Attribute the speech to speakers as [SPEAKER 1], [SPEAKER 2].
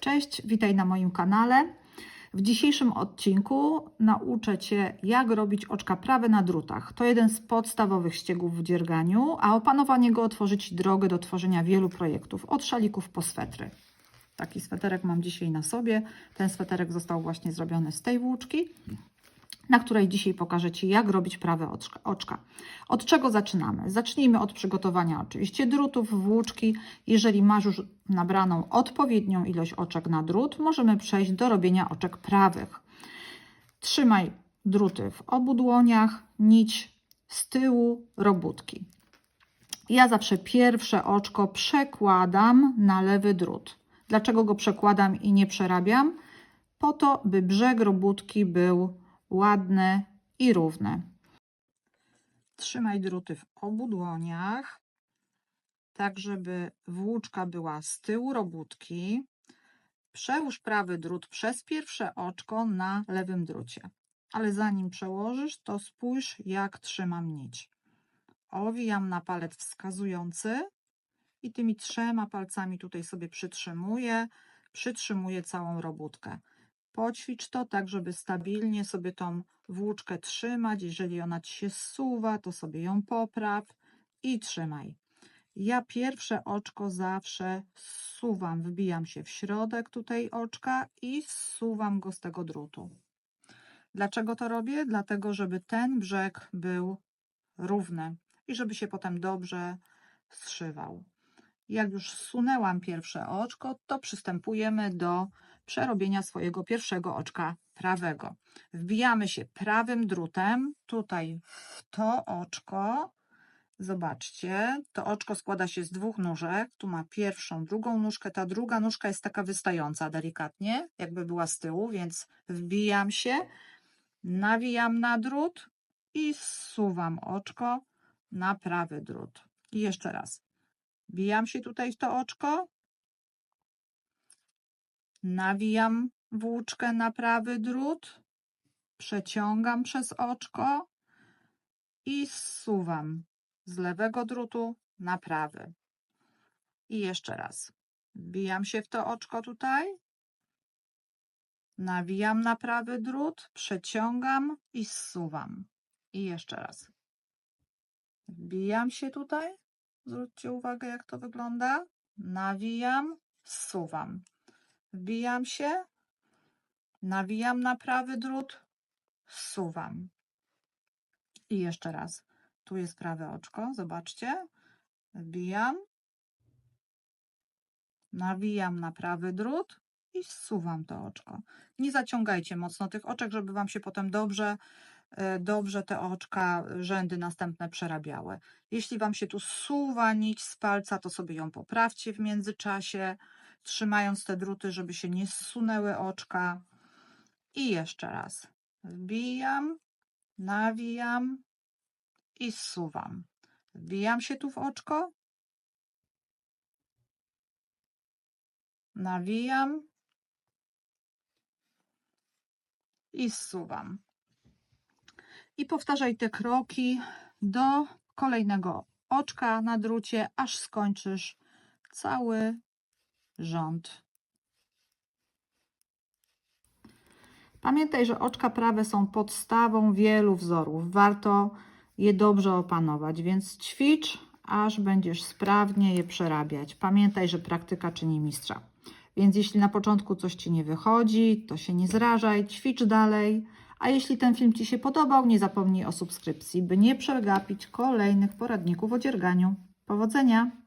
[SPEAKER 1] Cześć, witaj na moim kanale. W dzisiejszym odcinku nauczę Cię, jak robić oczka prawe na drutach. To jeden z podstawowych ściegów w dzierganiu, a opanowanie go otworzy Ci drogę do tworzenia wielu projektów, od szalików po swetry. Taki sweterek mam dzisiaj na sobie. Ten sweterek został właśnie zrobiony z tej włóczki, na której dzisiaj pokażę Ci, jak robić prawe oczka. Od czego zaczynamy? Zacznijmy od przygotowania oczywiście drutów, włóczki. Jeżeli masz już nabraną odpowiednią ilość oczek na drut, możemy przejść do robienia oczek prawych. Trzymaj druty w obu dłoniach, nić z tyłu robótki. Ja zawsze pierwsze oczko przekładam na lewy drut. Dlaczego go przekładam i nie przerabiam? Po to, by brzeg robótki był ładny i równy. Trzymaj druty w obu dłoniach, tak żeby włóczka była z tyłu robótki. Przełóż prawy drut przez pierwsze oczko na lewym drucie. Ale zanim przełożysz, to spójrz, jak trzymam nić. Owijam na palec wskazujący i tymi trzema palcami tutaj sobie przytrzymuję, przytrzymuję całą robótkę. Poćwicz to tak, żeby stabilnie sobie tą włóczkę trzymać. Jeżeli ona ci się zsuwa, to sobie ją popraw i trzymaj. Ja pierwsze oczko zawsze zsuwam, wbijam się w środek tutaj oczka i zsuwam go z tego drutu. Dlaczego to robię? Dlatego, żeby ten brzeg był równy i żeby się potem dobrze zszywał. Jak już zsunęłam pierwsze oczko, to przystępujemy do przerobienia swojego pierwszego oczka prawego. Wbijamy się prawym drutem tutaj w to oczko. Zobaczcie, to oczko składa się z dwóch nóżek. Tu ma pierwszą, drugą nóżkę. Ta druga nóżka jest taka wystająca delikatnie, jakby była z tyłu, więc wbijam się, nawijam na drut i zsuwam oczko na prawy drut. I jeszcze raz. Wbijam się tutaj w to oczko, nawijam włóczkę na prawy drut, przeciągam przez oczko i zsuwam z lewego drutu na prawy. I jeszcze raz. Wbijam się w to oczko tutaj, nawijam na prawy drut, przeciągam i zsuwam. I jeszcze raz. Wbijam się tutaj, zwróćcie uwagę jak to wygląda, nawijam, zsuwam. Wbijam się, nawijam na prawy drut, zsuwam. I jeszcze raz. Tu jest prawe oczko, zobaczcie. Wbijam, nawijam na prawy drut i zsuwam to oczko. Nie zaciągajcie mocno tych oczek, żeby Wam się potem dobrze, e, dobrze te oczka, rzędy następne przerabiały. Jeśli Wam się tu suwa nić z palca, to sobie ją poprawcie w międzyczasie trzymając te druty, żeby się nie zsunęły oczka. I jeszcze raz. Wbijam, nawijam i zsuwam. Wbijam się tu w oczko. Nawijam i zsuwam. I powtarzaj te kroki do kolejnego oczka na drucie, aż skończysz cały rząd. Pamiętaj, że oczka prawe są podstawą wielu wzorów. Warto je dobrze opanować, więc ćwicz, aż będziesz sprawnie je przerabiać. Pamiętaj, że praktyka czyni mistrza. Więc jeśli na początku coś Ci nie wychodzi, to się nie zrażaj, ćwicz dalej. A jeśli ten film Ci się podobał, nie zapomnij o subskrypcji, by nie przegapić kolejnych poradników o dzierganiu. Powodzenia!